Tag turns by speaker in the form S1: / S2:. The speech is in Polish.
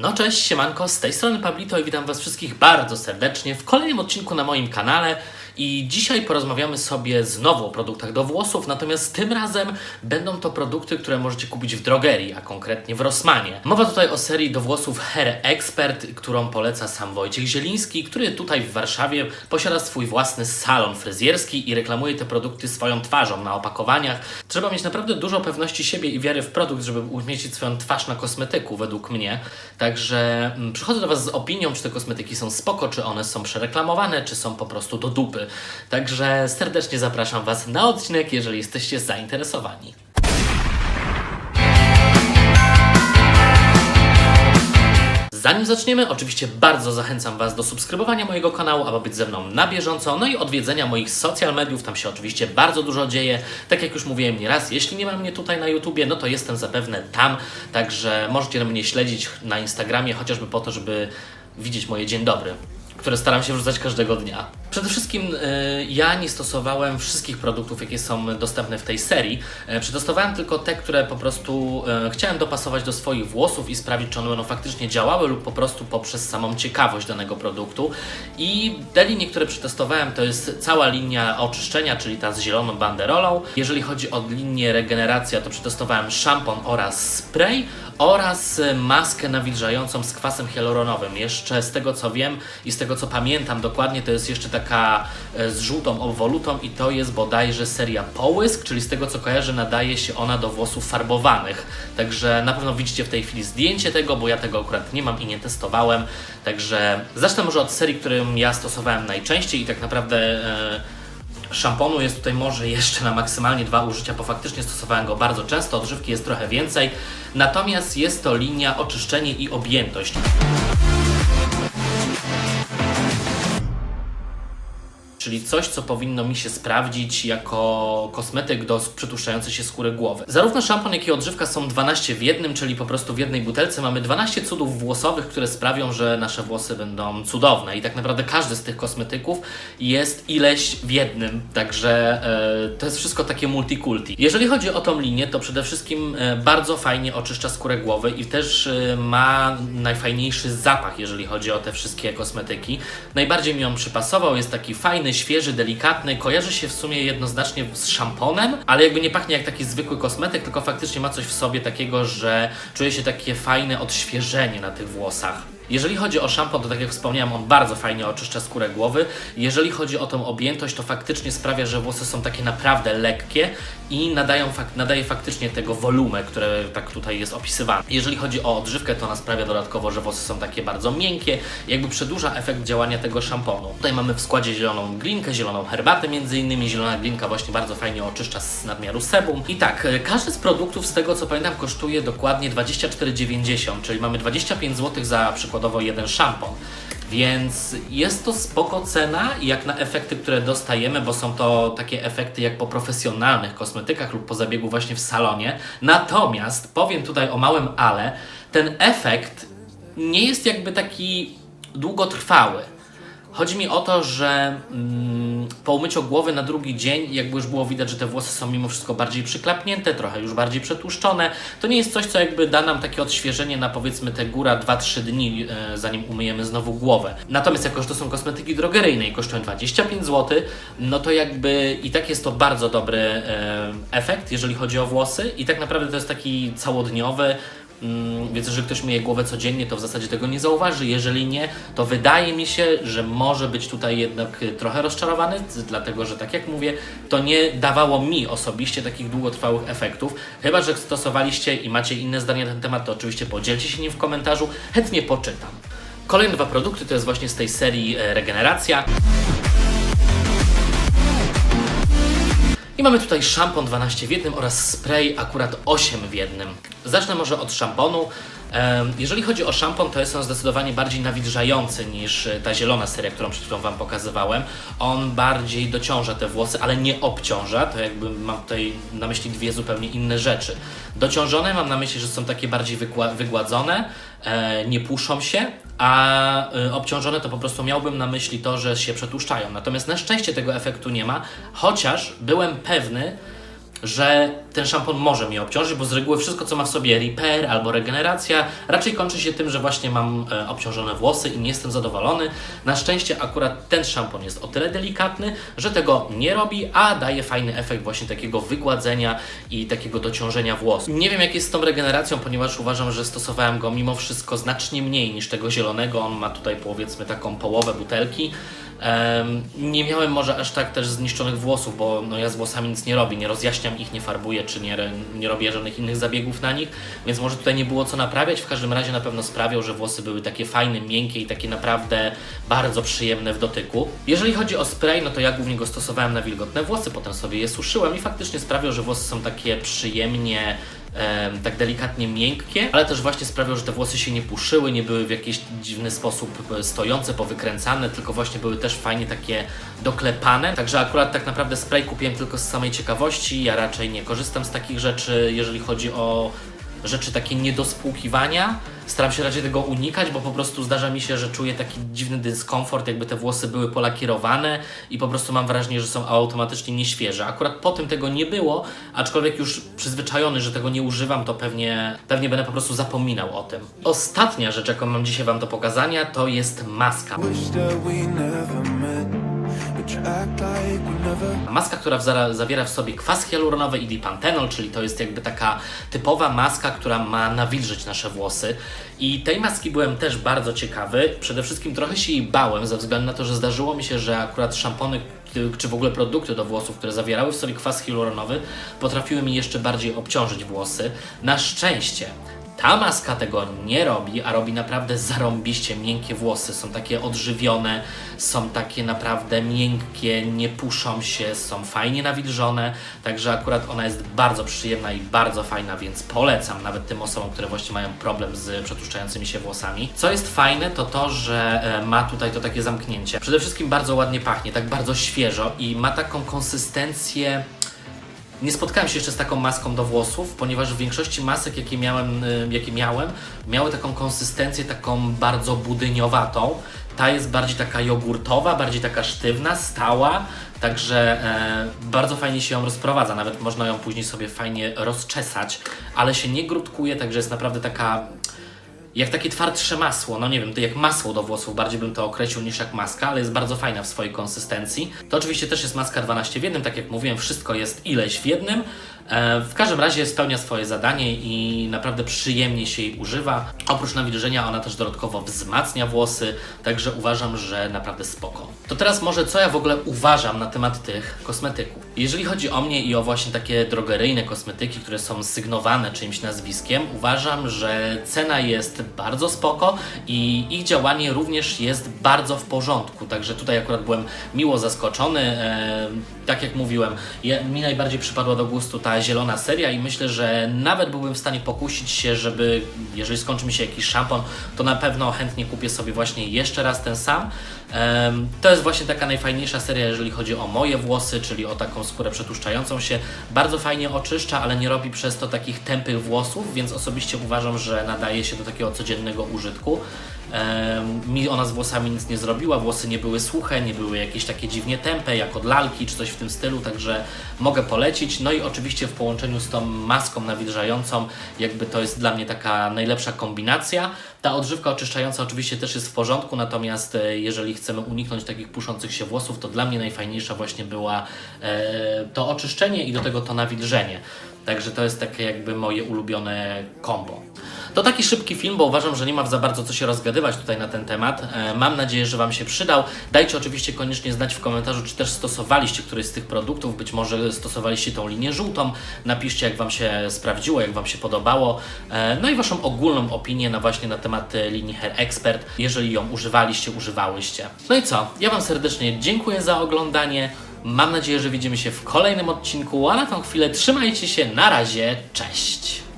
S1: No cześć, siemanko, z tej strony Pablito i witam Was wszystkich bardzo serdecznie w kolejnym odcinku na moim kanale i dzisiaj porozmawiamy sobie znowu o produktach do włosów, natomiast tym razem będą to produkty, które możecie kupić w drogerii, a konkretnie w Rossmanie. Mowa tutaj o serii do włosów Hair Expert, którą poleca sam Wojciech Zieliński, który tutaj w Warszawie posiada swój własny salon fryzjerski i reklamuje te produkty swoją twarzą na opakowaniach. Trzeba mieć naprawdę dużo pewności siebie i wiary w produkt, żeby umieścić swoją twarz na kosmetyku, według mnie. Także mm, przychodzę do Was z opinią, czy te kosmetyki są spoko, czy one są przereklamowane, czy są po prostu do dupy. Także serdecznie zapraszam Was na odcinek, jeżeli jesteście zainteresowani. Zanim zaczniemy, oczywiście bardzo zachęcam Was do subskrybowania mojego kanału, aby być ze mną na bieżąco, no i odwiedzenia moich social mediów, tam się oczywiście bardzo dużo dzieje. Tak jak już mówiłem nieraz, jeśli nie ma mnie tutaj na YouTubie, no to jestem zapewne tam, także możecie mnie śledzić na Instagramie, chociażby po to, żeby widzieć moje dzień dobry które staram się wrzucać każdego dnia. Przede wszystkim y, ja nie stosowałem wszystkich produktów, jakie są dostępne w tej serii. E, przetestowałem tylko te, które po prostu e, chciałem dopasować do swoich włosów i sprawić, czy one faktycznie działały lub po prostu poprzez samą ciekawość danego produktu. I te linie, które przetestowałem, to jest cała linia oczyszczenia, czyli ta z zieloną banderolą. Jeżeli chodzi o linię regeneracja, to przetestowałem szampon oraz spray oraz e, maskę nawilżającą z kwasem hialuronowym. Jeszcze z tego co wiem i z tego co pamiętam dokładnie, to jest jeszcze taka e, z żółtą obwolutą i to jest bodajże seria Połysk, czyli z tego co kojarzę nadaje się ona do włosów farbowanych. Także na pewno widzicie w tej chwili zdjęcie tego, bo ja tego akurat nie mam i nie testowałem. Także zacznę może od serii, którą ja stosowałem najczęściej i tak naprawdę e, Szamponu jest tutaj może jeszcze na maksymalnie dwa użycia, bo faktycznie stosowałem go bardzo często, odżywki jest trochę więcej. Natomiast jest to linia oczyszczenie i objętość. Czyli coś, co powinno mi się sprawdzić jako kosmetyk do przetłuszczającej się skóry głowy. Zarówno szampon, jak i odżywka są 12 w jednym, czyli po prostu w jednej butelce mamy 12 cudów włosowych, które sprawią, że nasze włosy będą cudowne. I tak naprawdę każdy z tych kosmetyków jest ileś w jednym, także e, to jest wszystko takie multikulti. Jeżeli chodzi o tą linię, to przede wszystkim e, bardzo fajnie oczyszcza skórę głowy i też e, ma najfajniejszy zapach, jeżeli chodzi o te wszystkie kosmetyki. Najbardziej mi on przypasował, jest taki fajny, świeży, delikatny, kojarzy się w sumie jednoznacznie z szamponem, ale jakby nie pachnie jak taki zwykły kosmetyk, tylko faktycznie ma coś w sobie takiego, że czuje się takie fajne odświeżenie na tych włosach. Jeżeli chodzi o szampon, to tak jak wspomniałem, on bardzo fajnie oczyszcza skórę głowy. Jeżeli chodzi o tą objętość, to faktycznie sprawia, że włosy są takie naprawdę lekkie i nadają nadaje faktycznie tego wolumę, które tak tutaj jest opisywane. Jeżeli chodzi o odżywkę, to ona sprawia dodatkowo, że włosy są takie bardzo miękkie, jakby przedłuża efekt działania tego szamponu. Tutaj mamy w składzie zieloną glinkę, zieloną herbatę między innymi. Zielona glinka właśnie bardzo fajnie oczyszcza z nadmiaru sebum. I tak, e, każdy z produktów z tego co pamiętam kosztuje dokładnie 24,90, czyli mamy 25 zł za jeden szampon. Więc jest to spoko cena jak na efekty, które dostajemy, bo są to takie efekty jak po profesjonalnych kosmetykach lub po zabiegu właśnie w salonie. Natomiast powiem tutaj o małym ale, ten efekt nie jest jakby taki długotrwały. Chodzi mi o to, że mm, po umyciu głowy na drugi dzień, jakby już było widać, że te włosy są mimo wszystko bardziej przyklapnięte, trochę już bardziej przetłuszczone. To nie jest coś, co jakby da nam takie odświeżenie na powiedzmy te góra 2-3 dni, e, zanim umyjemy znowu głowę. Natomiast jako, że to są kosmetyki drogeryjne i kosztują 25 zł, no to jakby i tak jest to bardzo dobry e, efekt, jeżeli chodzi o włosy i tak naprawdę to jest taki całodniowy, Więc jeżeli ktoś myje głowę codziennie, to w zasadzie tego nie zauważy. Jeżeli nie, to wydaje mi się, że może być tutaj jednak y, trochę rozczarowany, dlatego że tak jak mówię, to nie dawało mi osobiście takich długotrwałych efektów. Chyba, że stosowaliście i macie inne zdanie na ten temat, to oczywiście podzielcie się nim w komentarzu. Chętnie poczytam. Kolejne dwa produkty to jest właśnie z tej serii e, Regeneracja. I mamy tutaj szampon 12 w jednym oraz spray akurat 8 w jednym. Zacznę może od szamponu. Jeżeli chodzi o szampon, to jest on zdecydowanie bardziej nawilżający niż e, ta zielona seria, którą przed chwilą Wam pokazywałem. On bardziej dociąża te włosy, ale nie obciąża. To jakby mam tutaj na myśli dwie zupełnie inne rzeczy. Dociążone mam na myśli, że są takie bardziej wygładzone, e, nie puszczą się, a y, obciążone to po prostu miałbym na myśli to, że się przetłuszczają. Natomiast na szczęście tego efektu nie ma, chociaż byłem pewny, że ten szampon może mnie obciążyć, bo z reguły wszystko, co ma w sobie repair albo regeneracja, raczej kończy się tym, że właśnie mam e, obciążone włosy i nie jestem zadowolony. Na szczęście akurat ten szampon jest o tyle delikatny, że tego nie robi, a daje fajny efekt właśnie takiego wygładzenia i takiego dociążenia włosów. Nie wiem jak jest z tą regeneracją, ponieważ uważam, że stosowałem go mimo wszystko znacznie mniej niż tego zielonego. On ma tutaj powiedzmy taką połowę butelki. Nie miałem może aż tak też zniszczonych włosów, bo no ja z włosami nic nie robię, nie rozjaśniam ich, nie farbuję, czy nie, nie robię żadnych innych zabiegów na nich, więc może tutaj nie było co naprawiać. W każdym razie na pewno sprawiał, że włosy były takie fajne, miękkie i takie naprawdę bardzo przyjemne w dotyku. Jeżeli chodzi o spray, no to ja głównie go stosowałem na wilgotne włosy, potem sobie je suszyłem i faktycznie sprawiał, że włosy są takie przyjemnie tak delikatnie miękkie, ale też właśnie sprawiał, że te włosy się nie puszyły, nie były w jakiś dziwny sposób e, stojące, powykręcane, tylko właśnie były też fajnie takie doklepane. Także akurat tak naprawdę spray kupiłem tylko z samej ciekawości. Ja raczej nie korzystam z takich rzeczy, jeżeli chodzi o rzeczy takie nie. Staram się raczej tego unikać, bo po prostu zdarza mi się, że czuję taki dziwny dyskomfort, jakby te włosy były polakierowane i po prostu mam wrażenie, że są automatycznie nieświeże. Akurat po tym tego nie było, aczkolwiek już przyzwyczajony, że tego nie używam, to pewnie, pewnie będę po prostu zapominał o tym. Ostatnia rzecz, jaką mam dzisiaj Wam do pokazania, to jest maska. Maska, która zawiera w sobie kwas hialuronowy i dipantenol, czyli to jest jakby taka typowa maska, która ma nawilżyć nasze włosy. I tej maski byłem też bardzo ciekawy. Przede wszystkim trochę się jej bałem, ze względu na to, że zdarzyło mi się, że akurat szampony czy w ogóle produkty do włosów, które zawierały w sobie kwas hialuronowy, potrafiły mi jeszcze bardziej obciążyć włosy. Na szczęście ta maska tego nie robi, a robi naprawdę zarąbiście miękkie włosy. Są takie odżywione, są takie naprawdę miękkie, nie puszą się, są fajnie nawilżone. Także akurat ona jest bardzo przyjemna i bardzo fajna, więc polecam nawet tym osobom, które właśnie mają problem z przetłuszczającymi się włosami. Co jest fajne, to to, że e, ma tutaj to takie zamknięcie. Przede wszystkim bardzo ładnie pachnie, tak bardzo świeżo i ma taką konsystencję. Nie spotkałem się jeszcze z taką maską do włosów, ponieważ w większości masek, jakie miałem, y, jakie miałem miały taką konsystencję taką bardzo budyniowatą. Ta jest bardziej taka jogurtowa, bardziej taka sztywna, stała, także e, bardzo fajnie się ją rozprowadza. Nawet można ją później sobie fajnie rozczesać, ale się nie grudkuje, także jest naprawdę taka jak takie twardsze masło, no nie wiem, to jak masło do włosów, bardziej bym to określił niż jak maska, ale jest bardzo fajna w swojej konsystencji. To oczywiście też jest maska 12 w jednym, tak jak mówiłem, wszystko jest ileś w jednym. E, w każdym razie spełnia swoje zadanie i naprawdę przyjemnie się jej używa. Oprócz nawilżenia ona też dodatkowo wzmacnia włosy, także uważam, że naprawdę spoko. To teraz może co ja w ogóle uważam na temat tych kosmetyków. Jeżeli chodzi o mnie i o właśnie takie drogeryjne kosmetyki, które są sygnowane czyimś nazwiskiem, uważam, że cena jest bardzo spoko i ich działanie również jest bardzo w porządku. Także tutaj akurat byłem miło zaskoczony. E, tak jak mówiłem, mi najbardziej przypadła do gustu ta zielona seria i myślę, że nawet byłbym w stanie pokusić się, żeby jeżeli skończy mi się jakiś szampon, to na pewno chętnie kupię sobie właśnie jeszcze raz ten sam. To jest właśnie taka najfajniejsza seria, jeżeli chodzi o moje włosy, czyli o taką skórę przetłuszczającą się. Bardzo fajnie oczyszcza, ale nie robi przez to takich tępych włosów, więc osobiście uważam, że nadaje się do takiego codziennego użytku. Mi ona z włosami nic nie zrobiła, włosy nie były suche, nie były jakieś takie dziwnie tępe, jak od lalki czy coś w tym stylu, także mogę polecić. No i oczywiście w połączeniu z tą maską nawilżającą, jakby to jest dla mnie taka najlepsza kombinacja. Ta odżywka oczyszczająca oczywiście też jest w porządku, natomiast e, jeżeli chcemy uniknąć takich puszących się włosów, to dla mnie najfajniejsza właśnie była e, to oczyszczenie i do tego to nawilżenie. Także to jest takie jakby moje ulubione combo. To taki szybki film, bo uważam, że nie ma za bardzo co się rozgadywać tutaj na ten temat. E, Mam nadzieję, że Wam się przydał. Dajcie oczywiście koniecznie znać w komentarzu, czy też stosowaliście któryś z tych produktów. Być może stosowaliście tą linię żółtą. Napiszcie, jak Wam się sprawdziło, jak Wam się podobało. E, No i Waszą ogólną opinię na właśnie na temat e, linii Hair Expert, jeżeli ją używaliście, używałyście. No i co? Ja Wam serdecznie dziękuję za oglądanie. Mam nadzieję, że widzimy się w kolejnym odcinku, a na tą chwilę trzymajcie się. Na razie, cześć!